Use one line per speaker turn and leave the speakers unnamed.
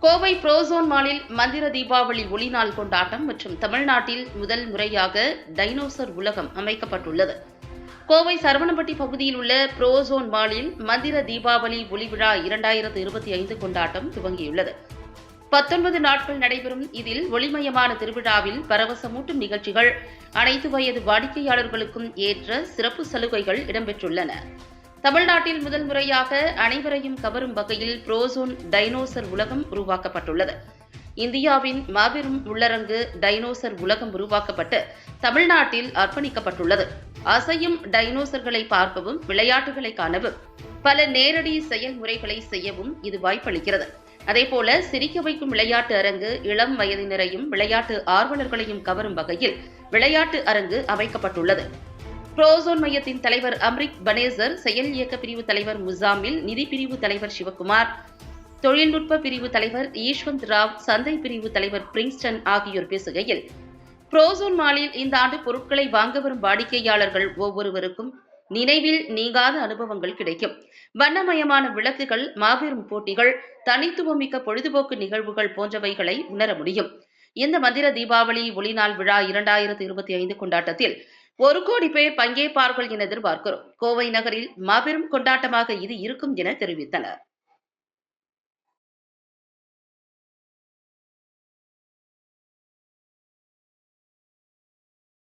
Kovai frozen மாலில் மந்திர தீபாவளி ஒளிநாள் கொண்டாட்டம் மற்றும் தமிழ்நாட்டில் முதல் முறையாக டைனோசர் உலகம் அமைக்கப்பட்டுள்ளது. கோவை சரவணம்பட்டி பகுதியில் உள்ள புரோசோன் மாலில் மந்திர தீபாவளி ஒளிவிழா இரண்டாயிரத்து இருபத்தி ஐந்து கொண்டாட்டம் துவங்கியுள்ளது. பத்தொன்பது நாட்கள் நடைபெறும் இதில் ஒளிமயமான திருவிழாவில் பரவசமூட்டும் நிகழ்ச்சிகள் அனைத்து வயது வாடிக்கையாளர்களுக்கும் ஏற்ற சிறப்பு சலுகைகள் இடம்பெற்றுள்ளன. தமிழ்நாட்டில் முதல் முறையாக அனைவரையும் கவரும் வகையில் புரோசோன் டைனோசர் உலகம் உருவாக்கப்பட்டுள்ளது. இந்தியாவின் மாபெரும் உள்ளரங்கு டைனோசர் உலகம் உருவாக்கப்பட்டு தமிழ்நாட்டில் அர்ப்பணிக்கப்பட்டுள்ளது. அசையும் டைனோசர்களை பார்க்கவும் விளையாட்டுகளை காணவும் பல நேரடி செயல்முறைகளை செய்யவும் இது வாய்ப்பளிக்கிறது. அதேபோல சிரிக்க வைக்கும் விளையாட்டு அரங்கு இளம் வயதினரையும் விளையாட்டு ஆர்வலர்களையும் கவரும் வகையில் விளையாட்டு அரங்கு அமைக்கப்பட்டுள்ளது. புரோசோன் மையத்தின் தலைவர் அம்ரிக் பனேசர் செயல் இயக்க பிரிவு தலைவர் முசாமில் நிதி பிரிவு தலைவர் சிவகுமார் தொழில்நுட்ப பிரிவு தலைவர் ஈஸ்வந்த் ராவ் சந்தை பிரிவு தலைவர் பிரின்ஸ்டன் ஆகியோர் பேசுகையில் புரோசோன் மாலில் இந்த ஆண்டு பொருட்களை வாங்க வரும் வாடிக்கையாளர்கள் ஒவ்வொருவருக்கும் நினைவில் நீங்காத அனுபவங்கள் கிடைக்கும். வண்ணமயமான விளக்குகள் மாபெரும் போட்டிகள் தனித்துவமிக்க பொழுதுபோக்கு நிகழ்வுகள் போன்றவைகளை உணர முடியும். இந்த மந்திர தீபாவளி ஒளிநாள் விழா இரண்டாயிரத்து இருபத்தி ஐந்து கொண்டாட்டத்தில் ஒரு கோடி பேர் பங்கேற்பார்கள் என எதிர்பார்க்கிறோம். கோவை நகரில் மாபெரும் கொண்டாட்டமாக இது இருக்கும் என தெரிவித்தனர்.